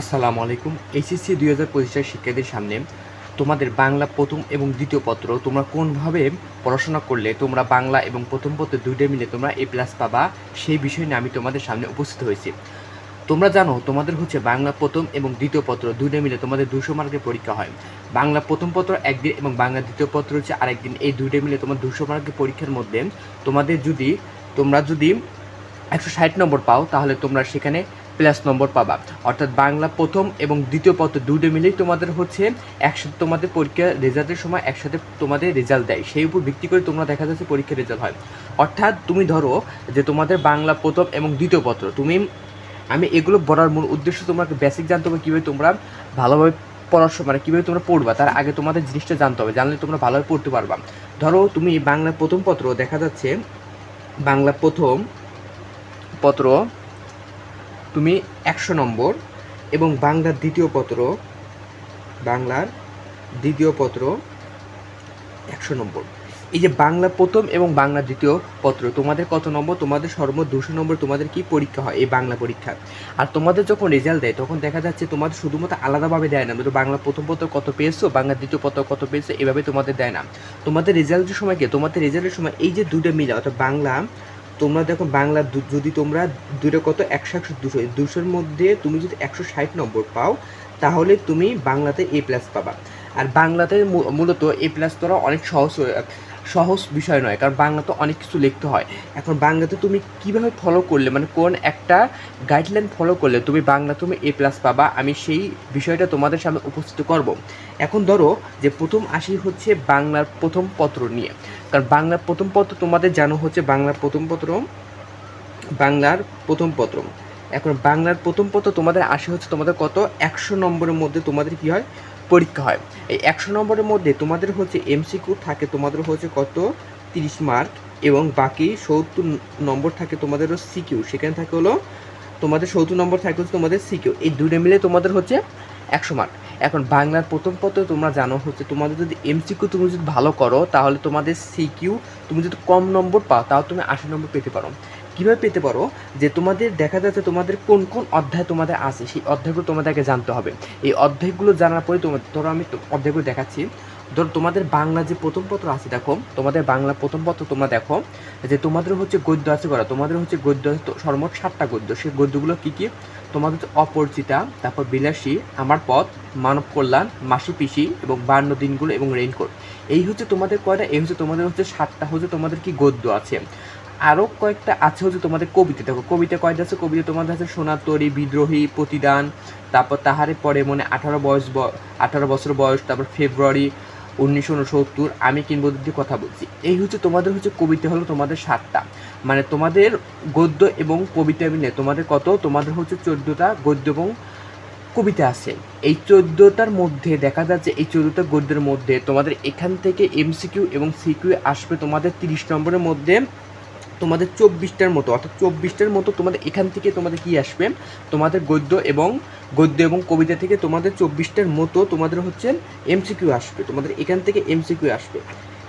আসসালামু আলাইকুম। এইচএসসি দুই হাজার পঁচিশের শিক্ষার্থীর সামনে তোমাদের বাংলা প্রথম এবং দ্বিতীয় পত্র তোমরা কোনভাবে পড়াশোনা করলে, তোমরা বাংলা এবং প্রথম পত্র দুইটা মিলে তোমরা এ প্লাস পাবা, সেই বিষয় নিয়ে আমি তোমাদের সামনে উপস্থিত হয়েছি। তোমরা জানো, তোমাদের হচ্ছে বাংলা প্রথম এবং দ্বিতীয় পত্র দুইটা মিলে তোমাদের দুশো মার্কের পরীক্ষা হয়। বাংলা প্রথম পত্র একদিন এবং বাংলা দ্বিতীয় পত্র হচ্ছে আরেকদিন। এই দুইটা মিলে তোমার দুশো মার্কের পরীক্ষার মধ্যে তোমাদের যদি, তোমরা যদি একশো ষাট নম্বর পাও, তাহলে তোমরা সেখানে প্লাস নম্বর পাবা। অর্থাৎ বাংলা প্রথম এবং দ্বিতীয় পত্র দুটো মিলেই তোমাদের হচ্ছে একসাথে তোমাদের পরীক্ষা রেজাল্টের সময় একসাথে তোমাদের রেজাল্ট দেয়। সেই উপর ভিত্তি করে তোমরা দেখা যাচ্ছে পরীক্ষার রেজাল্ট হয়। অর্থাৎ তুমি ধরো যে তোমাদের বাংলা প্রথম এবং দ্বিতীয় পত্র, তুমি আমি এগুলো বলার মূল উদ্দেশ্য তোমাকে বেসিক জানতে হবে কীভাবে তোমরা ভালোভাবে পড়াশোনা মানে কীভাবে তোমরা পড়বা, তার আগে তোমাদের জিনিসটা জানতে হবে, জানলে তোমরা ভালোভাবে পড়তে পারবা। ধরো তুমি বাংলা প্রথম পত্র দেখা যাচ্ছে বাংলা প্রথম পত্র তুমি একশো নম্বর এবং বাংলার দ্বিতীয় পত্র, বাংলার দ্বিতীয় পত্র একশো নম্বর। এই যে বাংলা প্রথম এবং বাংলা দ্বিতীয় পত্র, তোমাদের কত নম্বর? তোমাদের সর্বমোট দুশো নম্বর তোমাদের কি পরীক্ষা হয়? এই বাংলা পরীক্ষা আর তোমাদের যখন রেজাল্ট দেয়, তখন দেখা যাচ্ছে তোমাদের শুধুমাত্র আলাদাভাবে দেয় না। তো বাংলা প্রথম পত্র কত পেয়েছ, বাংলা দ্বিতীয় পত্র কত পেয়েছ, এভাবে তোমাদের দেয় না। তোমাদের রেজাল্টের সময় কি? তোমাদের রেজাল্টের সময় এই যে দুটো মিলে, অর্থাৎ বাংলা তোমরা দেখো বাংলা যদি তোমরা দুটো কত? একশো একশো, দুশো, দুশোর মধ্যে তুমি যদি একশো ষাট নম্বর পাও, তাহলে তুমি বাংলাতে এ প্লাস পাবা। আর বাংলাতে মূলত এ প্লাস তোরা অনেক সহজ সহজ বিষয় নয়, কারণ বাংলাতে অনেক কিছু লিখতে হয়। এখন বাংলাতে তুমি কীভাবে ফলো করলে? মানে কোন একটা গাইডলাইন ফলো করলে তুমি বাংলা তুমি এ প্লাস পাবা? আমি সেই বিষয়টা তোমাদের সামনে উপস্থিত করব। এখন ধরো যে প্রথম আসি হচ্ছে বাংলার প্রথম পত্র নিয়ে। কারণ বাংলার প্রথম পত্র তোমাদের জানো হচ্ছে বাংলার প্রথম পত্র, বাংলার প্রথম পত্র। এখন বাংলার প্রথম পত্র তোমাদের আসে হচ্ছে তোমাদের কত? একশো নম্বরের মধ্যে তোমাদের কি হয়? পরীক্ষা হয়। এই একশো নম্বরের মধ্যে তোমাদের হচ্ছে এমসিকিউ থাকে তোমাদের হচ্ছে কত? তিরিশ মার্ক এবং বাকি সত্তর নম্বর থাকে তোমাদের সিকিউ সেখানে থাকে হলো তোমাদের সত্তর নম্বর থাকে হচ্ছে তোমাদের সিকিউ এই দুটো মিলে তোমাদের হচ্ছে একশো মার্ক। এখন বাংলার প্রথম পত্র তোমরা জানো হচ্ছে তোমাদের যদি এমসিকিউ তুমি যদি ভালো করো, তাহলে তোমাদের সিকিউ তুমি যদি কম নম্বর পাও তাও তুমি আশি নম্বর পেতে পারো। কীভাবে পেতে পারো? যে তোমাদের দেখা যাচ্ছে তোমাদের কোন কোন অধ্যায় তোমাদের আছে, সেই অধ্যায়গুলো তোমাদেরকে জানতে হবে। এই অধ্যায়গুলো জানার পরে তোমাদের, ধরো আমি অধ্যায়গুলো দেখাচ্ছি। ধরো তোমাদের বাংলা যে প্রথম পত্র আছে, দেখো, তোমাদের বাংলা প্রথম পত্র তোমরা দেখো, যে তোমাদের হচ্ছে গদ্য আছে করা তোমাদের হচ্ছে গদ্য সর্বমোট সাতটা গদ্য, সেই গদ্যগুলো কী কী? তোমাদের হচ্ছে অপরিচিতা, তারপর বিলাসী, আমার পথ, মানব কল্যাণ, মাসি পিসি এবং বান্ন দিনগুলো এবং রেইনকোট। এই হচ্ছে তোমাদের কয়টা? এই হচ্ছে তোমাদের হচ্ছে সাতটা হচ্ছে তোমাদের কি গদ্য আছে। আরও কয়েকটা আছে হচ্ছে তোমাদের কবিতা। দেখো, কবিতা কয়টা আছে? কবিতা তোমাদের আছে সোনার তরী বিদ্রোহী, প্রতিদান, তারপর তাহারে পরে মনে আঠারো বয়স আঠারো বছর বয়স, তারপর ফেব্রুয়ারি উনিশশো উনসত্তর, আমি কিংবদন্তির কথা বলছি। এই হচ্ছে তোমাদের হচ্ছে কবিতা হলো তোমাদের সাতটা। মানে তোমাদের গদ্য এবং কবিতা মিলে তোমাদের কত? তোমাদের হচ্ছে চোদ্দোটা গদ্য এবং কবিতা আছে। এই চোদ্দোটার মধ্যে দেখা যাচ্ছে এই চোদ্দোটা গদ্যের মধ্যে তোমাদের এখান থেকে এমসিকিউ এবং সিকিউ আসবে তোমাদের তিরিশ নম্বরের মধ্যে তোমাদের চব্বিশটার মতো, অর্থাৎ চব্বিশটার মতো তোমাদের এখান থেকে তোমাদের কি আসবে? তোমাদের গদ্য এবং গদ্য এবং কবিতা থেকে তোমাদের চব্বিশটার মতো তোমাদের হচ্ছে এমসিকিউ আসবে। তোমাদের এখান থেকে এমসিকিউ আসবে।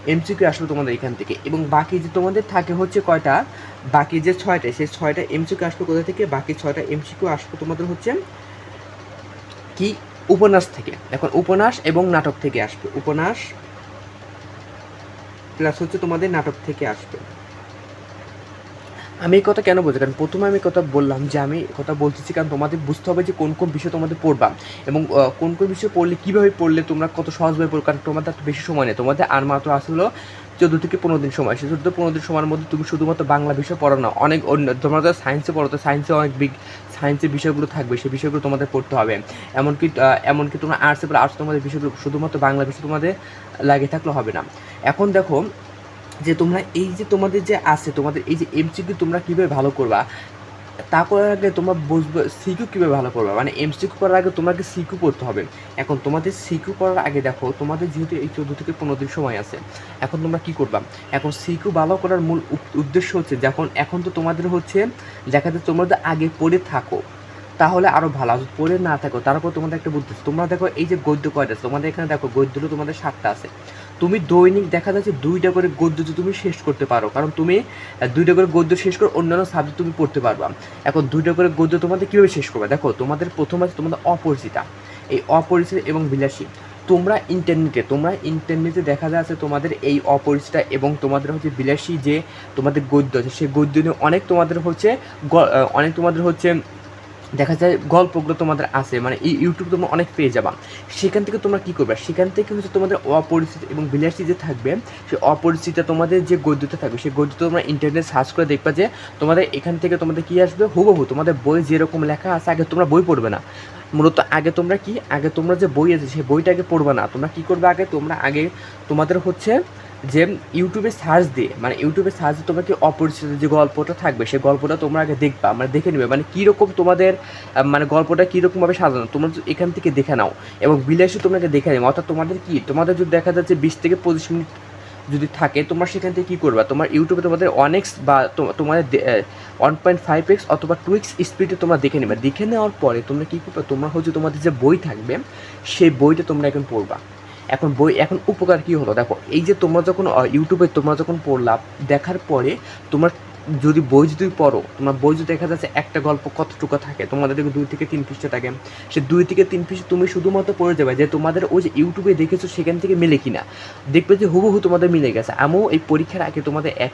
এমসিকিউ আসবে তোমাদের এখান থেকে। এবং বাকি যে তোমাদের থাকে হচ্ছে কয়টা? বাকি যে ছয়টা সেই ছয়টা এমসিকিউ আসবে কোথা থেকে? বাকি ছয়টা এমসিকিউ আসবে তোমাদের হচ্ছে কি? উপন্যাস থেকে। এখন উপন্যাস এবং নাটক থেকে আসবে। উপন্যাস প্লাস হচ্ছে তোমাদের নাটক থেকে আসবে। আমি এই কথা কেন বলছি? কারণ প্রথমে আমি কথা বললাম যে আমি কথা বলতেছি কারণ তোমাদের বুঝতে হবে যে কোন কোন বিষয় তোমাদের পড়বা। এবং কোন কোন বিষয় পড়লে, কীভাবে পড়লে তোমরা কত সহজভাবে পড়ো কারণ তোমাদের এত বেশি সময় নেই। তোমাদের আর মাত্র আসলে চোদ্দ থেকে পনেরো দিন সময়। সেই চোদ্দ পনেরো দিন সময়ের মধ্যে তুমি শুধুমাত্র বাংলা বিষয় পড়ো না, অনেক অন্য, তোমরা তো সায়েন্সে পড়ো, তো সায়েন্সে অনেক বিগ সায়েন্সের বিষয়গুলো থাকবে, সেই বিষয়গুলো তোমাদের পড়তে হবে। এমনকি এমনকি তোমরা আর্টসে পড়ে আর্টস তোমাদের বিষয়গুলো শুধুমাত্র বাংলা বিষয় তোমাদের লাগে থাকলে হবে না। এখন দেখো যে তোমরা এই যে তোমাদের যে আছে, তোমাদের এই যে এমসিকিউ তোমরা কীভাবে ভালো করবা, তা করার আগে তোমরা বুঝবে সিকিউ কীভাবে ভালো করবা। মানে এমসিকিউ করার আগে তোমাকে সিকিউ পড়তে হবে। এখন তোমাদের সিকিউ করার আগে দেখো, তোমাদের যেহেতু এই চোদ্দ থেকে পনেরো দিন সময় আছে, এখন তোমরা কি করবা? এখন সিকিউ ভালো করার মূল উদ্দেশ্য হচ্ছে যখন, এখন তো তোমাদের হচ্ছে দেখা যাচ্ছে তোমরা আগে পড়ে থাকো, তাহলে আরও ভালো। আর পড়ে না থাকো, তারপর তোমাদের একটা বুদ্ধি তোমরা দেখো এই যে গদ্য কয়টা আছে? তোমাদের এখানে দেখো গদ্যগুলো তোমাদের সাতটা আছে। তুমি দৈনিক দেখা যাচ্ছে দুইটা করে গদ্য তুমি শেষ করতে পারো। কারণ তুমি দুইটা করে গদ্য শেষ করে অন্যান্য সাবজেক্ট তুমি পড়তে পারবা। এখন দুইটা করে গদ্য তোমাদের কীভাবে শেষ করবে? দেখো, তোমাদের প্রথম আছে তোমাদের অপরিচিতা। এই অপরিচিত এবং বিলাসী। তোমরা ইন্টারনেটে তোমরা ইন্টারনেটে দেখা যাচ্ছে তোমাদের এই অপরিচিতা এবং তোমাদের হচ্ছে বিলাসী যে তোমাদের গদ্য আছে, সেই গদ্য নিয়ে অনেক তোমাদের হচ্ছে অনেক তোমাদের হচ্ছে দেখা যায় গল্পগুলো তোমাদের আছে মানে এই ইউটিউব তোমরা অনেক পেয়ে যাবা। সেখান থেকে তোমরা কী করবে? সেখান থেকে হচ্ছে তোমাদের অপরিচিত এবং বিলাসী যে থাকবে, সে অপরিচিত তোমাদের যে গদ্যটা থাকবে, সেই গদ্য তোমরা ইন্টারনেট সার্চ করে দেখবা যে তোমাদের এখান থেকে তোমাদের কী আসবে? হুবহু তোমাদের বই যেরকম লেখা আছে, আগে তোমরা বই পড়বে না। মূলত আগে তোমরা কি? আগে তোমরা যে বই আছে, সেই বইটা আগে পড়বে না। তোমরা কী করবে আগে? তোমরা আগে তোমাদের হচ্ছে যে ইউটিউবে সার্চ দিয়ে মানে ইউটিউবে সার্চ দিয়ে তোমরা কি অপরিচিত যে গল্পটা থাকবে সেই গল্পটা তোমরা আগে দেখবা মানে দেখে নেবে। মানে কীরকম তোমাদের মানে গল্পটা কীরকমভাবে সাজানো, তোমরা এখান থেকে দেখে নাও, এবং বিলাসী তোমাকে দেখে নেবে। অর্থাৎ তোমাদের কি, তোমাদের যদি দেখা যাচ্ছে বিশ থেকে পঁচিশ মিনিট যদি থাকে, তোমরা সেখান থেকে কী করবা? তোমার ইউটিউবে তোমাদের অনেক্স বা তোমাদের ওয়ান পয়েন্ট ফাইভ এক্স অথবা টু এক্স স্পিডে তোমরা দেখে নেবে। দেখে নেওয়ার পরে তোমরা কী করবে? তোমরা হচ্ছে তোমাদের যে বই থাকবে, সেই বইটা তোমরা এখন পড়বা। এখন বই, এখন উপকার কী হলো? দেখো, এই যে তোমরা যখন ইউটিউবে তোমরা যখন পড়লা, দেখার পরে তোমার যদি বই যদি পড়ো, তোমার বই যদি দেখা যাচ্ছে একটা গল্প কতটুকু থাকে, তোমাদের দুই থেকে তিন পৃষ্ঠা থাকে, সে দুই থেকে তিন পৃষ্ঠা তুমি শুধুমাত্র পড়ে যাবে যে তোমাদের ওই যে ইউটিউবে দেখেছ সেখান থেকে মিলে কিনা। দেখবে যে হুবহু তোমাদের মিলে গেছে। আমিও এই পরীক্ষার আগে তোমাদের এক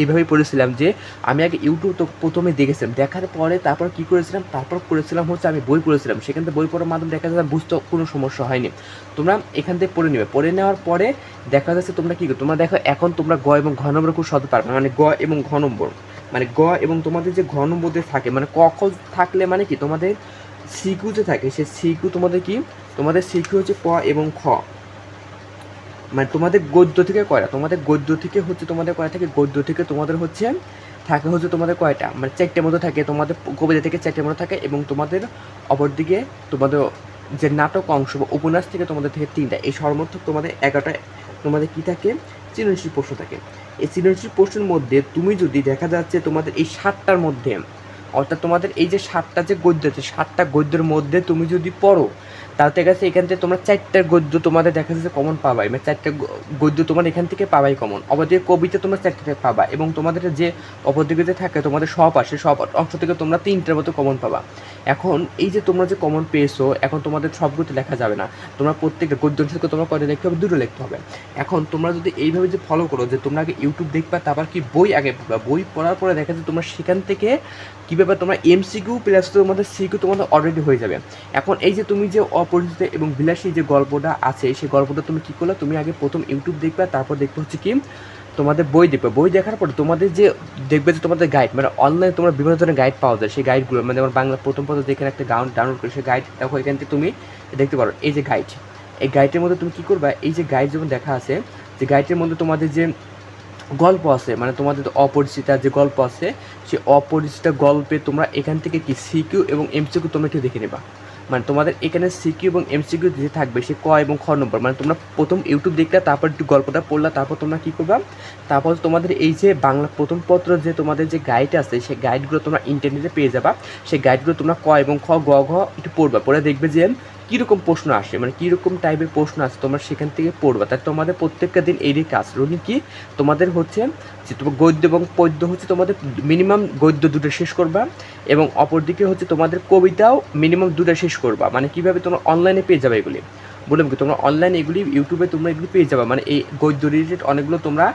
এইভাবেই পড়েছিলাম যে, আমি আগে ইউটিউব তো প্রথমে দেখেছিলাম। দেখার পরে তারপর কি করেছিলাম? তারপর করেছিলাম হচ্ছে আমি বই পড়েছিলাম। সেখান থেকে বই পড়ার মাধ্যমে দেখা যাচ্ছে বুঝতে কোনো সমস্যা হয়নি। তোমরা এখান থেকে পড়ে নেবে। পড়ে নেওয়ার পরে দেখা যাচ্ছে তোমরা কি? তোমরা দেখো এখন তোমরা গ এবং ঘ নম্বর খুব সহজে পারবে। মানে গ এবং ঘ নম্বর মানে গ এবং তোমাদের যে ঘ নম্বর দিয়ে থাকে মানে ক খ থাকলে মানে কি? তোমাদের সিকিউ যে থাকে, সে সিকিউ তোমাদের কি? তোমাদের সিকিউ হচ্ছে ক এবং খ। মানে তোমাদের গদ্য থেকে কয়টা? তোমাদের গদ্য থেকে হচ্ছে তোমাদের কয়টা থাকে? গদ্য থেকে তোমাদের হচ্ছে, থাকে হচ্ছে তোমাদের কয়টা? মানে চারটে মতো থাকে, তোমাদের কবিতা থেকে চারটে মতো থাকে এবং তোমাদের অপরদিকে তোমাদের যে নাটক অংশ বা উপন্যাস থেকে তোমাদের থেকে তিনটা। এই সর্বমোট তোমাদের এগারোটা, তোমাদের কি থাকে? সৃজনশীল প্রশ্ন থাকে। এই সৃজনশীল প্রশ্নের মধ্যে তুমি যদি দেখা যাচ্ছে তোমাদের এই সাতটার মধ্যে, অর্থাৎ তোমাদের এই যে সাতটা যে গদ্য আছে, সাতটা গদ্যের মধ্যে তুমি যদি পড়ো তাতে গেছে এখান থেকে তোমরা চারটা গদ্য তোমাদের দেখা যাচ্ছে কমন পাবাই। মানে চারটা গদ্য তোমার এখান থেকে পাবাই কমন অপরদিকে কবিতা তোমরা চারটে পাবা এবং তোমাদের যে অপরদিকে থাকে, তোমাদের সব আসে, সব অংশ থেকে তোমরা তিনটার মতো কমন পাবা। এখন এই যে তোমরা যে কমন পেয়েছ, এখন তোমাদের সবগুলো লেখা যাবে না। তোমরা প্রত্যেকটা গদ্য অংশ থেকে তোমরা কয়টা লিখতে হবে? দুটো লিখতে হবে। এখন তোমরা যদি এইভাবে যে ফলো করো, যে তোমরা আগে ইউটিউব দেখবা, তারপর কি বই আগে পড়বা? বই পড়ার পরে দেখা যায় তোমরা সেখান থেকে কী ব্যাপার? তোমরা এমসিকিউ প্লাস তোমাদের সিকিউ তোমাদের অলরেডি হয়ে যাবে। এখন এই যে তুমি যে অপরিচিত এবং বিলাসী যে গল্পটা আছে, সেই গল্পটা তুমি কী করলে? তুমি আগে প্রথম ইউটিউব দেখবে, তারপর দেখবে হচ্ছে কি তোমাদের বই দেখবে। বই দেখার পরে তোমাদের যে দেখবে যে তোমাদের গাইড মানে অনলাইনে তোমরা বিভিন্ন ধরনের গাইড পাওয়া যায়। সেই গাইডগুলো মানে যেমন বাংলা প্রথম প্রথম যেখানে একটা গাউন ডাউনলোড করে, সেই গাইড দেখো এখান থেকে তুমি দেখতে পারো। এই যে গাইড এই গাইডের মধ্যে তুমি কী করবা? এই যে গাইড যেমন দেখা আছে, যে গাইডের মধ্যে তোমাদের যে গল্প আছে মানে তোমাদের অপরিচিতা যে গল্প আছে, সেই অপরিচিত গল্পে তোমরা এখান থেকে কি সিকিউ এবং এমসিকিউ তোমরা একটু দেখে নেবা। মানে তোমাদের এখানে সিকিউ এবং এমসিকিউ যে থাকবে, সে ক এবং খ নম্বর মানে তোমরা প্রথম ইউটিউব দেখলে, তারপর একটু গল্পটা পড়লে, তারপর তোমরা কী করবা? তারপর তোমাদের এই যে বাংলা প্রথম পত্র যে তোমাদের যে গাইড আছে, সেই গাইডগুলো তোমরা ইন্টারনেটে পেয়ে যাবা। সেই গাইডগুলো তোমরা ক এবং খ, গ, ঘ একটু পড়বা। পড়ে দেখবে যে কীরকম প্রশ্ন আসে? মানে কীরকম টাইপের প্রশ্ন আসে তোমরা সেখান থেকে পড়বা? তাই তোমাদের প্রত্যেকটা দিন এই কাজ। রোগী কি? তোমাদের হচ্ছে যে তোমার গদ্য এবং পদ্য হচ্ছে তোমাদের মিনিমাম গদ্য দুটো শেষ করবা এবং অপরদিকে হচ্ছে তোমাদের কবিতাও মিনিমাম দুটো শেষ করবা। মানে কীভাবে তোমরা অনলাইনে পেয়ে যাবে এগুলি? বললাম কি, তোমরা অনলাইনে এগুলি ইউটিউবে তোমরা এগুলি পেয়ে যাবে। মানে এই গদ্য রিলেটেড অনেকগুলো তোমরা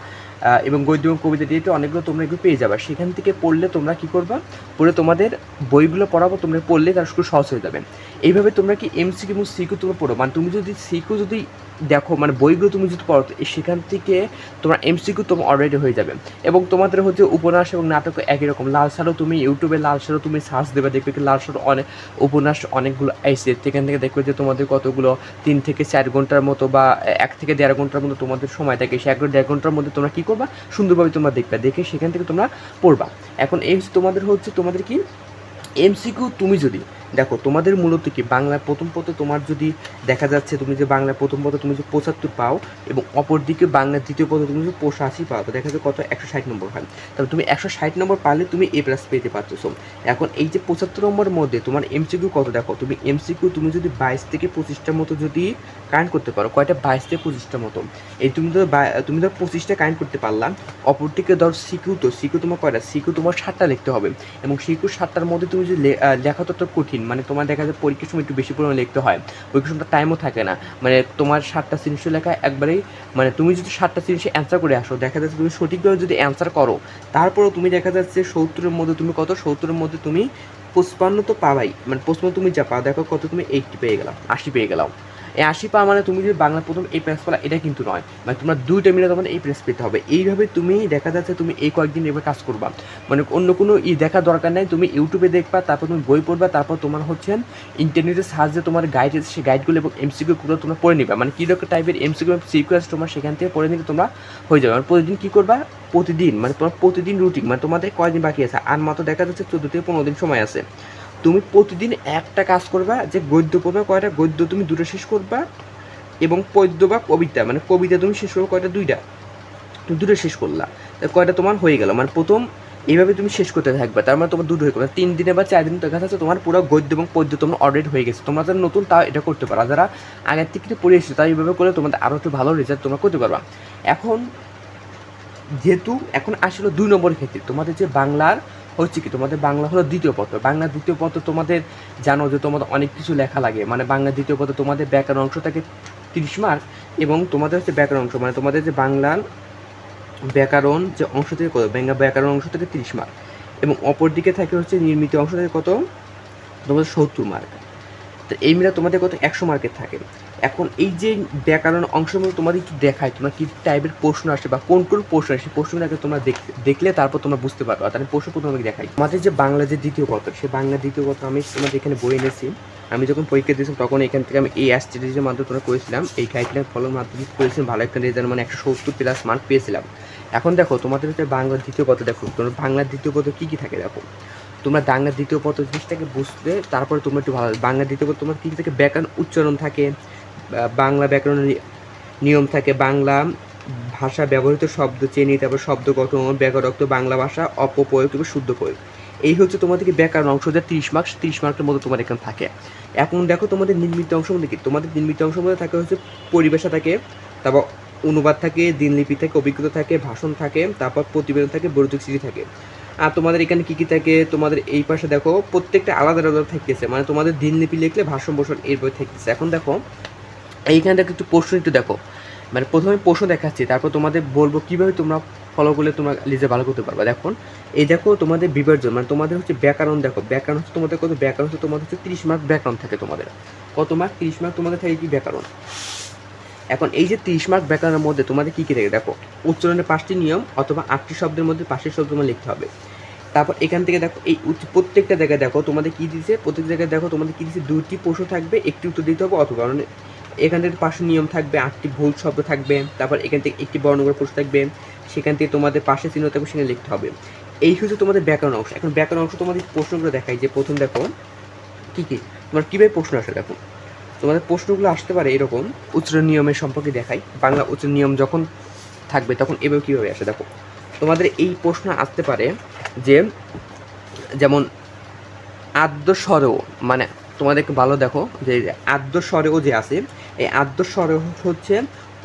এবং গদ্য কবিতা রিলেটেড অনেকগুলো তোমরা এগুলো পেয়ে যাবে। সেখান থেকে পড়লে তোমরা কি করবা? পড়ে তোমাদের বইগুলো পড়াবো, তোমরা পড়লে তার সহজ হয়ে যাবে। এইভাবে তোমরা কি এমসিকিউ এবং সিকিউ তোমরা পড়ো? মানে তুমি যদি সিকিউ যদি দেখো মানে বইগুলো তুমি যদি পড়ো সেখান থেকে তোমার এমসিকিউ তোমার অলরেডি হয়ে যাবে। এবং তোমাদের হচ্ছে উপন্যাস এবং নাটক একই রকম। লাল সারও তুমি ইউটিউবে লাল সারও তুমি সার্চ দেবে, দেখবে কি লাল সারও অনেক উপন্যাস অনেকগুলো আইসে সেখান থেকে দেখবে যে তোমাদের কতগুলো তিন থেকে চার ঘণ্টার মতো বা এক থেকে দেড় ঘণ্টার মতো তোমাদের সময় থাকে। সে এক দেড় ঘণ্টার মধ্যে তোমরা কী করবা? সুন্দরভাবে তোমরা দেখবে। দেখে সেখান থেকে তোমরা পড়বা। এখন এই তোমাদের হচ্ছে তোমাদের কি এমসিকিউ তুমি যদি, দেখো, তোমাদের মূলত কি, বাংলা প্রথম পথে তোমার যদি দেখা যাচ্ছে, তুমি যে বাংলা প্রথম পথে তুমি যে পঁচাত্তর পাও এবং অপরদিকে বাংলার দ্বিতীয় পথে তুমি যে পঁচাশি পাও, তো দেখা যাচ্ছে কত, একশো ষাট নম্বর হয়। তবে তুমি একশো ষাট নম্বর পারলে তুমি এ প্লাস পেতে পারতেছো। এখন এই যে পঁচাত্তর নম্বরের মধ্যে তোমার এমসিকিউ কত, দেখো, তুমি এমসিকিউ তুমি যদি বাইশ থেকে পঁচিশটার মতো যদি কারেন্ট করতে পারো, কয়টা? বাইশ থেকে পঁচিশটার মতো। এই তুমি বা- তুমি ধর পঁচিশটা কারেন্ট করতে পারলাম, অপরদিকে ধর সিকিউ তো সিকিউ তোমার কয়টা? সিকিউ তোমার সাতটা লিখতে হবে এবং সিকিউ সাতটার মধ্যে তুমি যদি যে লেখা তো একটা কঠিন মানে তোমার দেখা যায় পরীক্ষার সময় একটু বেশি পরিমাণে লিখতে হয় পরীক্ষার সময় টাইমও থাকে না। মানে তোমার সাতটা সিরিজ লেখা একবারেই মানে তুমি যদি সাতটা সিরিজ অ্যান্সার করে আসো, দেখা যাচ্ছে তুমি সঠিকভাবে যদি অ্যান্সার করো, তারপরেও তুমি দেখা যাচ্ছে সত্তরের মধ্যে তুমি কত? সত্তরের মধ্যে তুমি পুষ্পান্ন তো পাবাই মানে পঁচপান্ন তুমি যা পাও, দেখো কত তুমি এইটটি পেয়ে গেলাম, আশি পেয়ে গেলাম। এই আশি পাওয়া মানে তুমি যদি বাংলা প্রথম এই প্রেস পেলা এটা কিন্তু নয়। মানে তোমরা দুইটা মিলে তোমাদের এই প্রেস পেতে হবে। এইভাবে তুমি দেখা যাচ্ছে তুমি এই কয়েকদিন এবার কাজ করবা। মানে অন্য কোনো ই দেখার দরকার নাই। তুমি ইউটিউবে দেখবা, তারপর তুমি বই পড়বা, তারপর তোমার হচ্ছে ইন্টারনেটের সাহায্যে তোমার গাইড আছে সেই গাইডগুলো এবং এমসিকিউগুলো তোমরা পড়ে নিবা। মানে কী রকম টাইপের এমসিকিউ সিকুয়েন্স তোমার, সেখান থেকে পড়ে নিলে তোমরা হয়ে যাবে। মানে প্রতিদিন কী করবা? প্রতিদিন। মানে তোমার প্রতিদিন রুটিন মানে তোমাদের কয়দিন বাকি আছে? আর মাত্র দেখা যাচ্ছে চোদ্দ থেকে পনেরো দিন সময় আছে। তুমি প্রতিদিন একটা কাজ করবা, যে গদ্য পড়বা, কয়টা গদ্য তুমি দুটো শেষ করবা, এবং পদ্য বা কবিতা মানে কবিতা তুমি শেষ করো কয়টা দুইটা তুমি দুটো শেষ করলা। কয়টা তোমার হয়ে গেল? মানে প্রথম এইভাবে তুমি শেষ করতে থাকবে, তার মানে তোমার দুটো হয়ে গেলো। তিন দিনে বা চার দিন দেখা যাচ্ছে তোমার পুরো গদ্য এবং পদ্য তোমার অলরেডি হয়ে গেছে। তোমরা যারা নতুন, তাও এটা করতে পারো। যারা আগের থেকে পড়ে এসেছ তাই এইভাবে করলে তোমাদের আরও একটু ভালো রেজাল্ট তোমরা করতে পারবা। এখন যেহেতু এখন আসলে দুই নম্বর ক্ষেত্রে, তোমাদের যে বাংলার হচ্ছে কি, তোমাদের বাংলা হলো দ্বিতীয় পত্র। বাংলার দ্বিতীয় পত্র তোমাদের জানো যে তোমাদের অনেক কিছু লেখা লাগে। মানে বাংলা দ্বিতীয় পত্র তোমাদের ব্যাকরণ অংশ থাকে তিরিশ মার্ক এবং তোমাদের হচ্ছে ব্যাকরণ অংশ। মানে তোমাদের যে বাংলার ব্যাকরণ যে অংশ থেকে কত, বাংলা ব্যাকরণ অংশ থেকে তিরিশ মার্ক এবং অপর দিকে থাকে হচ্ছে নির্মিত অংশ থেকে কত? তোমাদের সত্তর মার্ক। তো এই মিলে তোমাদের কত একশো মার্কের থাকে। এখন এই যে ব্যাকরণ অংশগুলো তোমাদের একটু দেখায় তোমরা কি টাইপের প্রশ্ন আসে বা কোন কোন প্রশ্ন আসে প্রশ্নগুলো আগে তোমরা দেখ- দেখলে তারপর তোমরা বুঝতে পারবে। তাহলে প্রশ্ন প্রথমে আমি দেখাই। আমাদের যে বাংলা যে দ্বিতীয় পত্র সে বাংলা দ্বিতীয় পত্র আমি তোমাদের এখানে বই এনেছি। আমি যখন পরীক্ষা দিয়েছিলাম, তখন এখান থেকে আমি এই স্ট্র্যাটেজির মাধ্যমে তোমরা করেছিলাম। এই গাইডলাইন ফলোর মাধ্যমে করেছিলাম, ভালো একটা রেজাল্ট মানে একশো সত্তর প্লাস মার্ক পেয়েছিলাম। এখন দেখো, তোমাদের হচ্ছে বাংলার দ্বিতীয় পত্র দেখো, তোমরা বাংলার দ্বিতীয় পত্র কী কী থাকে দেখো। তোমরা বাংলার দ্বিতীয় পত্র জিনিসটাকে বুঝলে তারপরে তোমরা একটু ভালো বাংলার দ্বিতীয় পত্র তোমার কী থাকে, ব্যাকরণ, উচ্চারণ থাকে। বাংলা ব্যাকরণের নিয়ম থাকে বাংলা ভাষা ব্যবহৃত শব্দ চেনি, তারপর শব্দ গঠন, ব্যাকরক্ত বাংলা ভাষা, অপপ্রয়োগ তারপর শুদ্ধ প্রয়োগ। এই হচ্ছে তোমাদের কি ব্যাকরণ অংশ, যা তিরিশ মার্কস তিরিশ মার্কের মতো তোমার এখানে থাকে। এখন দেখো তোমাদের নির্মিত অংশ মধ্যে কি? তোমাদের নির্মিত অংশ মধ্যে থাকে হচ্ছে পরিবেশা থাকে, তারপর অনুবাদ থাকে, দিনলিপি থাকে, অভিজ্ঞতা থাকে, ভাষণ থাকে, তারপর প্রতিবেদন থাকে বৈদ্যুতিক চিঠি থাকে। আর তোমাদের এখানে কী কী থাকে? তোমাদের এই পাশে দেখো প্রত্যেকটা আলাদা আলাদা থাকতেছে। মানে তোমাদের দিনলিপি লিখলে ভাষণ বসন এর বই থাকতেছে। এখন দেখো এইখানে দেখো একটু প্রশ্ন একটু দেখো। মানে প্রথমে প্রশ্ন দেখাচ্ছি, তারপর তোমাদের বলব কীভাবে তোমরা ফলো করলে তোমরা লিজে ভালো করতে পারবে। দেখুন, এই দেখো তোমাদের বিভাজন মানে তোমাদের হচ্ছে ব্যাকরণ দেখো। ব্যাকরণ হচ্ছে তোমাদের কত? ব্যাকরণ হচ্ছে তোমাদের হচ্ছে তিরিশ মার্ক ব্যাকরণ থাকে তোমাদের। কত মার্ক তিরিশ মার্ক তোমাদের থাকে কি ব্যাকরণ? এখন এই যে তিরিশ মার্ক ব্যাকরণের মধ্যে তোমাদের কী কী থাকে? দেখো, উচ্চারণের পাঁচটি নিয়ম অথবা আটটি শব্দের মধ্যে পাঁচটি শব্দ তোমার লিখতে হবে। তারপর এখান থেকে দেখো, এই প্রত্যেকটা জায়গায় দেখো তোমাদের কী দিয়েছে প্রত্যেক জায়গায় দেখো তোমাদের কী দিয়েছে দুটি প্রশ্ন থাকবে, একটি উত্তর দিতে হবে অথবা কারণ এখান থেকে পাঁচটি নিয়ম থাকবে, আটটি ভুল শব্দ থাকবে, তারপর এখান থেকে একটি বর্ণগর প্রশ্ন থাকবে, সেখান থেকে তোমাদের পাশে চিহ্ন থাকবে, সেখানে লিখতে হবে। এই হচ্ছে তোমাদের ব্যাকরণ অংশ। এখন ব্যাকরণ অংশ তোমাদের প্রশ্নগুলো দেখাই, যে প্রথম দেখো, কী কী? তোমার কীভাবে প্রশ্ন আসে দেখো। তোমাদের প্রশ্নগুলো আসতে পারে এরকম, উচ্চারণ নিয়মের সম্পর্কে দেখাই, বাংলা উচ্চারণ নিয়ম যখন থাকবে তখন এভাবে কীভাবে আসে দেখো। তোমাদের এই প্রশ্ন আসতে পারে যে, যেমন আদ্য স্বরেও মানে তোমাদেরকে ভালো দেখো, যে আদ্য স্বরেও যে আছে এই আদ্য স্বরে হচ্ছে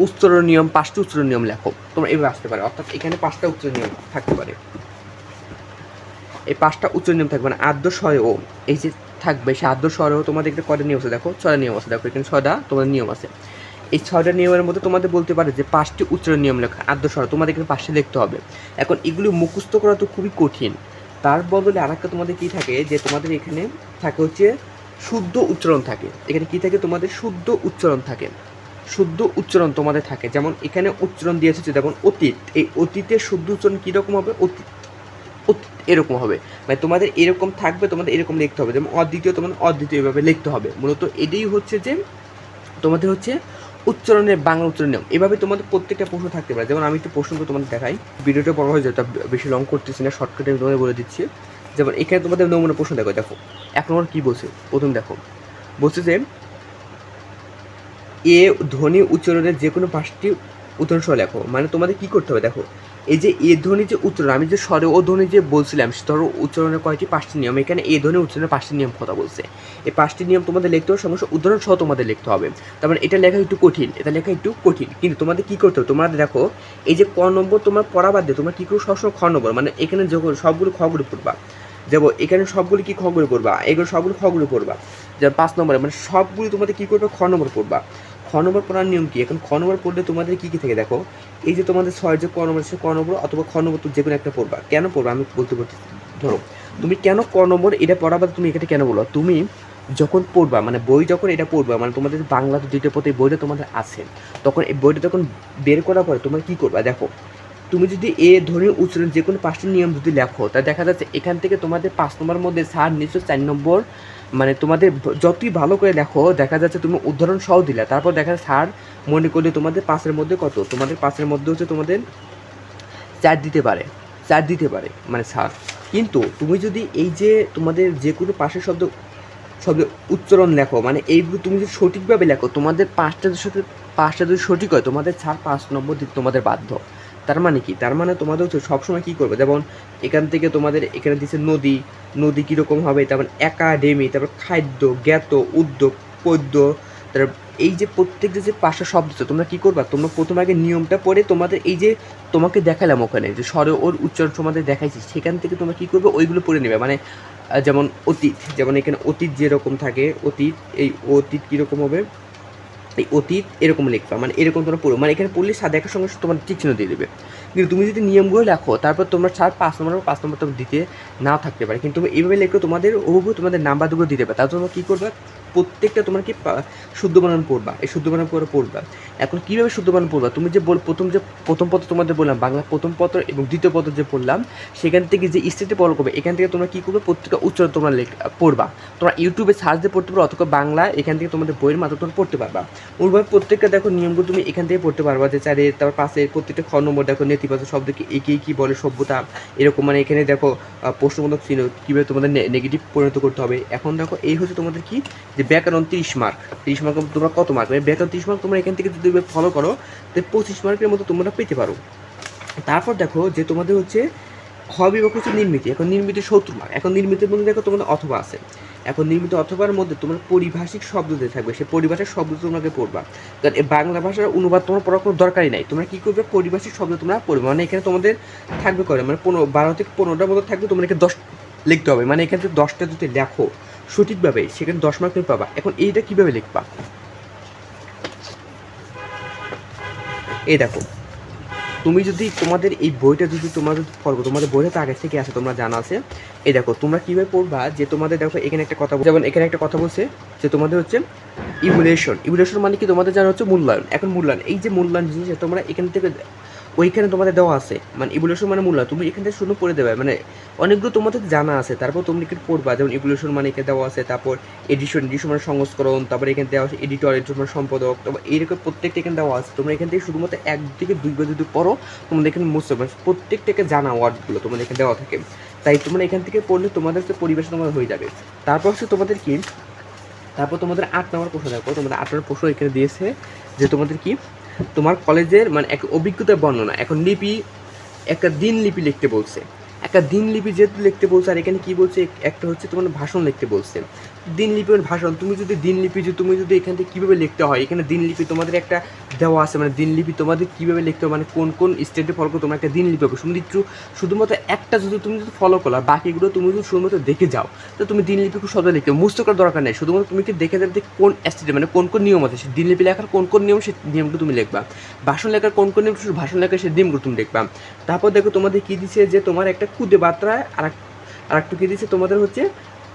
উচ্চারণ নিয়ম, পাঁচটি উচ্চারণ নিয়ম লেখো। তোমরা এভাবে আসতে পারে। অর্থাৎ এখানে পাঁচটা উচ্চারণ নিয়ম থাকতে পারে। এই পাঁচটা উচ্চারণ নিয়ম থাকবে মানে আদ্য স্বরেও এই যে থাকবে, সে আদ্য স্বরেও তোমাদের একটা কয়টা নিয়ম আছে দেখো? ছয়টা নিয়ম আছে। দেখো, এখানে ছয়টা তোমাদের নিয়ম আছে। এই ছয়টা নিয়মের মধ্যে তোমাদের বলতে পারে যে পাঁচটি উচ্চারণ নিয়ম লেখা আদ্য স্বর তোমাদের এখানে পাঁচটি দেখতে হবে। এখন এগুলো মুখস্থ করা তো খুবই কঠিন। তার বদলে আরেকটা তোমাদের কী থাকে? যে তোমাদের এখানে থাকে হচ্ছে শুদ্ধ উচ্চারণ থাকে। এখানে কি থাকে তোমাদের? শুদ্ধ উচ্চারণ থাকে। শুদ্ধ উচ্চারণ তোমাদের থাকে। যেমন এখানে উচ্চারণ দিয়েছে যে যেমন অতীত। এই অতীতের শুদ্ধ উচ্চারণ কীরকম হবে? অতীত। অতীত এরকম হবে। মানে তোমাদের এরকম থাকবে, তোমাদের এরকম লিখতে হবে। যেমন অদ্বিতীয়, তোমাদের অদ্বিতীয় এভাবে লিখতে হবে। মূলত এটাই হচ্ছে যে তোমাদের হচ্ছে উচ্চারণের বাংলা উচ্চারণ নিয়ম। এভাবে তোমাদের প্রত্যেকটা প্রশ্ন থাকতে পারে। যেমন আমি একটু প্রশ্নগুলো তোমাদের দেখাই। ভিডিওটা বড় হয়ে যায় বেশি লং করতেছি না শর্টকাটে তোমাদের বলে দিচ্ছি। যেমন এখানে তোমাদের নমুনা প্রশ্ন দেখো দেখো। এক নম্বর কী বলছে? প্রথম দেখো। বলছে যে, এ ধ্বনি উচ্চারণের যে কোনো পাঁচটি উদাহরণ সহ লেখো। মানে তোমাদের কি করতে হবে দেখো, এই যে এ ধ্বনি যে উচ্চারণ, আমি যে স্বরে ও ধ্বনি যে বলছিলাম ধরো উচ্চারণের কয়েকটি পাঁচটি নিয়ম? এখানে এ ধ্বনি উচ্চারণের পাঁচটি নিয়ম কথা বলছে। এই পাঁচটি নিয়ম তোমাদের লিখতে হবে সমস্যা উদাহরণ সহ তোমাদের লিখতে হবে। তার মানে এটা লেখা একটু কঠিন, এটা লেখা একটু কঠিন। কিন্তু তোমাদের কী করতে হবে? তোমাদের দেখো, এই যে ক নম্বর তোমার পড়া বাদ দিয়ে তোমরা কী করো? সবসময় খ নম্বর মানে এখানে যখন সবগুলো খগুলো পড়বা। যাব এখানে সবগুলি কি খগুলো পড়বা? এগুলো সবগুলো খগুলো পড়বা। যেমন পাঁচ নম্বরে মানে সবগুলি তোমাদের কী করবে? খ নম্বর পড়বা। খ নম্বর পড়ার নিয়ম কি? এখন খ নম্বর পড়লে তোমাদের কী কী থেকে দেখো? এই যে তোমাদের ছয় যে ক নম্বর সে ক নম্বর অথবা খ নম্বর যে কোনো একটা পড়বা। কেন পড়বা? আমি বলতে বলতে ধরো, তুমি কেন ক নম্বর এটা পড়া বাদে তুমি এটা কেন বলো? তুমি যখন পড়বা মানে বই যখন এটা পড়বা মানে তোমাদের বাংলা দ্বিতীয় পথে বইটা তোমাদের আছে। তখন এই বইটা যখন বের করার পরে তোমরা কী করবা? দেখো তুমি যদি এ ধরে উচ্চারণ যে কোনো পাঁচটি নিয়ম যদি লেখো, তা দেখা যাচ্ছে এখান থেকে তোমাদের পাঁচ নম্বর মধ্যে সার নিশ্চয় চার নম্বর মানে তোমাদের যতই ভালো করে লেখো, দেখা যাচ্ছে তুমি উদাহরণ সহ দিলে। তারপর দেখা যাচ্ছে সার মনে করলে তোমাদের পাঁচের মধ্যে কত? তোমাদের পাঁচের মধ্যে হচ্ছে তোমাদের চার দিতে পারে, চার দিতে পারে মানে স্যার। কিন্তু তুমি যদি এই যে তোমাদের যে কোনো পাশের শব্দ শব্দ উচ্চারণ লেখো মানে এইগুলো তুমি যদি সঠিকভাবে লেখো, তোমাদের পাঁচটা সাথে, পাঁচটা যদি সঠিক হয়, তোমাদের ছাড় পাঁচ নম্বর দিতে তোমাদের বাধ্য। তার মানে কি? তার মানে তোমাদের হচ্ছে সবসময় কী করবে? যেমন এখান থেকে তোমাদের এখানে দিচ্ছে নদী নদী কীরকম হবে? তারপর একাডেমি তারপর খাদ্য, জ্ঞাত, উদ্যোগ, পদ্য, তারপর এই যে প্রত্যেকটা যে পাঁচটা শব্দ তোমরা কী করবা? তোমরা প্রথম আগে নিয়মটা পড়ে তোমাদের এই যে তোমাকে দেখালাম ওখানে, যে স্বরে ওর উচ্চারণ তোমাদের দেখাইছি, সেখান থেকে তোমরা কী করবে? ওইগুলো পড়ে নেবে। মানে যেমন অতীত, যেমন এখানে অতীত যেরকম থাকে, অতীত, এই অতীত কীরকম হবে? এই অতীত এরকম লিখবা মানে এরকম তোমরা পড়ো মানে এখানে পড়লে সাদা একটা সঙ্গে তোমার ঠিক চিহ্ন দিয়ে দেবে। কিন্তু তুমি যদি নিয়মগুলো লেখো, তারপর তোমরা সার পাঁচ নম্বর পাঁচ নম্বর তোমার দিতে নাও থাকতে পারে। কিন্তু এইভাবে লিখলে তোমাদের ওভাবে তোমাদের নাম্বারগুলো দিতে পারে। তার জন্য কী করবে? প্রত্যেকটা তোমার কি শুদ্ধ বানান পড়বা, এই শুদ্ধ বানান করে পড়বা। এখন কীভাবে শুদ্ধ বানান পড়বা? তুমি যে বল, প্রথম যে, প্রথম পত্র তোমাদের বললাম, বাংলা প্রথম পত্র এবং দ্বিতীয় পত্র যে পড়লাম, সেখান থেকে যে স্টেটে ফলো করবে, এখান থেকে তোমরা কী করবে? প্রত্যেকটা উচ্চারণ তোমরা লেখ, পড়বা। তোমরা ইউটিউবে সার্চ দিয়ে পড়তে পারো অথবা বাংলা, এখান থেকে তোমাদের বইয়ের মাধ্যমে তোমরা পড়তে পারবা। ওইভাবে প্রত্যেকটা দেখো নিয়মগুলো তুমি এখান থেকে পড়তে পারবা, যে চারে তারপর পাশে প্রত্যেকটা খ নম্বর দেখো, নেতিবাচক শব্দকে একে কী বলে, সভ্যতা, এরকম মানে এখানে দেখো প্রশ্নবোধক চিহ্ন কীভাবে তোমাদের নেগেটিভ পরিণত করতে হবে। এখন দেখো, এই হচ্ছে তোমাদের কি, যে ব্যাকরণ তিরিশ মার্ক তিরিশ মার্ক তোমরা কত মার্ক মানে ব্যাকরণ তিরিশ মার্ক তোমরা এখান থেকে যদি ফলো করো তো পঁচিশ মার্কের মতো তোমরা পেতে পারো। তারপর দেখো যে তোমাদের হচ্ছে খ বিভাগ হচ্ছে নির্মিত। এখন নির্মিত সত্তর মার্ক এখন নির্মিতির মধ্যে দেখো তোমাদের অথবা আছে। এখন নির্মিত অথবার মধ্যে তোমার পরিভাষিক শব্দ দিয়ে থাকবে। সেই পরিভাষিক শব্দ তোমাকে পড়বা। কারণ বাংলা ভাষার অনুবাদ তোমার পড়ার কোনো দরকারই নাই। তোমরা কী করবে? পরিভাষিক শব্দ তোমরা পড়বে। মানে এখানে তোমাদের থাকবে করে মানে পনেরো, বারো থেকে পনেরোটার মতো থাকবে এখানে দশ লিখতে হবে। মানে এখানে থেকে দশটা যদি লেখো সঠিকভাবে সেখানে দশ মার্ক তুমি পাবা। এখন এইটা কীভাবে লিখবা? এই দেখো, তুমি যদি তোমাদের এই বইটা যদি পড়ব তোমাদের বইটা তো আগে থেকে আছে, তোমরা জানা আছে। এই দেখো, তোমরা কীভাবে পড়বা যে তোমাদের দেখো এখানে একটা কথা বল- যেমন এখানে একটা কথা বলছে যে তোমাদের হচ্ছে ইভুলেশন ইভুলেশন মানে কি? তোমাদের জানা হচ্ছে মূল্যায়ন। এখন মূল্যায়ন, এই যে মূল্যায়ন জিনিসটা, তোমরা এখান থেকে ওইখানে তোমাদের দেওয়া আছে। মানে ইভুলেশন মানে মূল্য। তুমি এখান থেকে শুধু পড়ে দেবে। মানে অনেকগুলো তোমাদের জানা আছে। তারপর তুমি এখানে পড়বা। যেমন ইভুলেশন মানে এখানে দেওয়া আছে। তারপর এডিশন এডিশন মানে সংস্করণ। তারপর এখানে দেওয়া আছে এডিটর এডিটর মানে সম্পাদক। তারপর এইরকম প্রত্যেকটা এখানে দেওয়া আছে। তোমরা এখান থেকে শুধুমাত্র এক থেকে দুইবার যদি পড়ো, তোমাদের এখানে মুছতে পারবে। প্রত্যেকটাকে জানা ওয়ার্ডগুলো তোমাদের এখানে দেওয়া থাকে। তাই তোমরা এখান থেকে পড়লে তোমাদের পরিবেশ তোমাদের হয়ে যাবে। তারপর হচ্ছে তোমাদের কি? তারপর তোমাদের আট নম্বর প্রশ্ন দেখো। তোমাদের আট নম্বর প্রশ্ন এখানে দিয়েছে যে তোমাদের কি? তোমার কলেজের মানে এক অভিজ্ঞতার বর্ণনা। এখন লিপি একটা দিনলিপি লিখতে বলছে। একটা দিনলিপি যেহেতু লিখতে বলছে, আর এখানে কী বলছে? একটা হচ্ছে তোমার ভাষণ লিখতে বলছে। দিনলিপি ভাষণ, তুমি যদি দিনলিপি যে, তুমি যদি এখান থেকে কীভাবে লিখতে হয়? এখানে দিনলিপি তোমাদের একটা দেওয়া আছে মানে দিনলিপি তোমাদের কীভাবে লিখতে হবে মানে কোন কোন স্টেটে ফলো করো, তোমার একটা দিনলিপি হবে শুধু শুধুমাত্র একটা যদি তুমি যদি ফলো করো, আর বাকিগুলো তুমি যদি শুধুমাত্র দেখে যাও, তো তুমি দিনলিপি খুব সহজে লিখতে মুস্ত করার দরকার নেই, শুধুমাত্র তুমি কি দেখে যাবে কোন স্টেটে মানে কোন কোন নিয়ম আছে সেই দিনলিপি লেখার কোন কোন নিয়ম সেই নিয়মগুলো তুমি লিখবা। ভাষণ লেখার কোন কোন নিয়ম, শুধু ভাষণ লেখার সেই নিয়মগুলো তুমি লিখবা। তারপর দেখো তোমাদের কী দিচ্ছে যে তোমার একটা খুদে বার্তা আর আর একটু কী দিচ্ছে তোমাদের হচ্ছে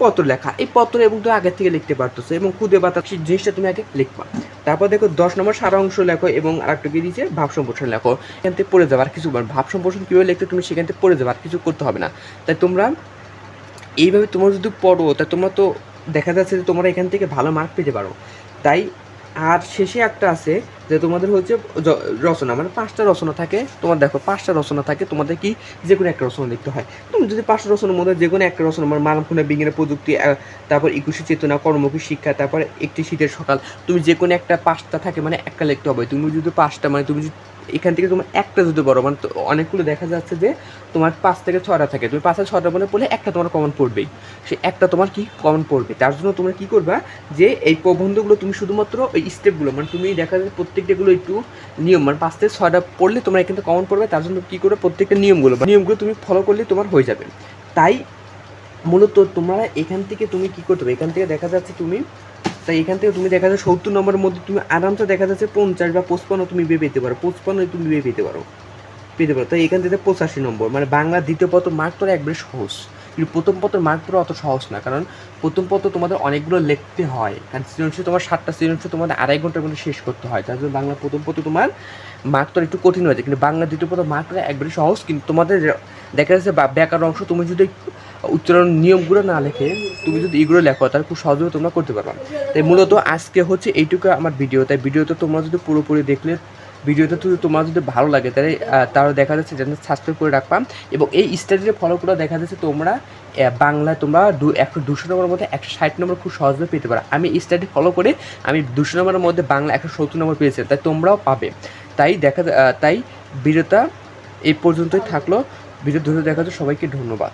পত্র লেখা। এই পত্র এবং তুমি আগের থেকে লিখতে পারতেছো এবং খুদে বাতা জিনিসটা তুমি আগে লিখবা তারপর দেখো দশ নম্বর সারা অংশ লেখো এবং আর একটু কি দিয়েছে ভাব সম্প্রসারণ লেখো। এখান থেকে পড়ে যাবার কিছু ভাব সম্প্রসারণ কীভাবে লিখতে তুমি সেখান থেকে পড়ে যাবার কিছু করতে হবে না। তাই তোমরা এইভাবে তোমরা যদি পড়ো তাই তোমরা তো দেখা যাচ্ছে যে তোমরা এখান থেকে ভালো মার্ক পেতে পারো। তাই আর শেষে একটা আছে যে তোমাদের হচ্ছে রচনা মানে পাঁচটা রচনা থাকে। তোমার দেখো, পাঁচটা রচনা থাকে, তোমাদের কি যে কোনো একটা রচনা লিখতে হয়। তুমি যদি পাঁচটা রচনার মধ্যে যে কোনো একটা রচনা মানে মানবখুনা বিজ্ঞানের প্রযুক্তি তারপর একুশে চেতনা, কর্মমুখী শিক্ষা, তারপর একটি শীতের সকাল, তুমি যে কোনো একটা পাঁচটা থাকে মানে একটা লিখতে হবে। তুমি যদি পাঁচটা মানে তুমি যদি এখান থেকে তোমার একটা যদি বড় মানে অনেকগুলো দেখা যাচ্ছে যে তোমার পাঁচ থেকে ছটা থাকে। তুমি পাঁচটা ছটা মনে পড়লে একটা তোমার কমন পড়বেই। সে একটা তোমার কি কমন পড়বে? তার জন্য তোমরা কি করবা যে এই প্রবন্ধগুলো তুমি শুধুমাত্র ওই স্টেপগুলো মানে তুমি দেখা যাচ্ছে প্রত্যেকটাগুলো একটু নিয়ম মানে পাঁচ থেকে ছটা পড়লে তোমরা এখান থেকে কমন পড়বে, তার জন্য কী করবে? প্রত্যেকটা নিয়মগুলো নিয়মগুলো তুমি ফলো করলে তোমার হয়ে যাবে। তাই মূলত তোমরা এখান থেকে তুমি কি করতে হবে? এখান থেকে দেখা যাচ্ছে তুমি তাই এখান থেকে তুমি দেখা যাচ্ছে সত্তর নম্বরের মধ্যে তুমি আরামসে দেখা যাচ্ছে পঞ্চাশ বা পঁচপান্ন তুমি ভেবে পেতে পারো। পঁচপান্ন তুমি ভেবে পেতে পারো। পেতে পারো। তাই এখান থেকে পঁচাশি নম্বর। মানে বাংলা দ্বিতীয় পত্র মার্ক তোরা একবারে সহজ। কিন্তু প্রথম পত্র মার্ক তোরা অত সহজ না, কারণ প্রথম পত্র তোমাদের অনেকগুলো লিখতে হয়। কারণ সৃজনশীল তোমার সাতটা, সৃজনশীল তোমাদের আড়াই ঘণ্টার মধ্যে শেষ করতে হয়। তার জন্য বাংলা প্রথম পত্র তোমার মার্ক তোর একটু কঠিন হয়ে যায়। কিন্তু বাংলা দ্বিতীয় পত্র মার্ক তোরা একবারে সহজ, কিন্তু তোমাদের দেখা যাচ্ছে বা ব্যাকরণ অংশ, তুমি যদি উচ্চারণ নিয়মগুলো না লেখে, তুমি যদি এগুলো লেখো, তাহলে খুব সহজেই তোমরা করতে পারবা। তাই মূলত আজকে হচ্ছে এইটুকু আমার ভিডিও তাই ভিডিওতে তোমরা যদি পুরোপুরি দেখলে ভিডিওটা যদি তোমার যদি ভালো লাগে, তাহলে তাহলে দেখা যাচ্ছে চ্যানেল সাবস্ক্রাইব করে রাখবা। এবং এই স্টাডিতে ফলো করে দেখা যাচ্ছে তোমরা বাংলায় তোমরা দু, একশো দুশো নম্বরের মধ্যে একশো ষাট নম্বর খুব সহজভাবে পেতে পারো। আমি স্টাডি ফলো করে আমি দুশো নম্বরের মধ্যে বাংলা একশো সত্তর নম্বর পেয়েছি, তাই তোমরাও পাবে। তাই দেখা তাই ভিডিওটা এই পর্যন্তই থাকল। ভিডিও ধরে দেখা সবাইকে ধন্যবাদ।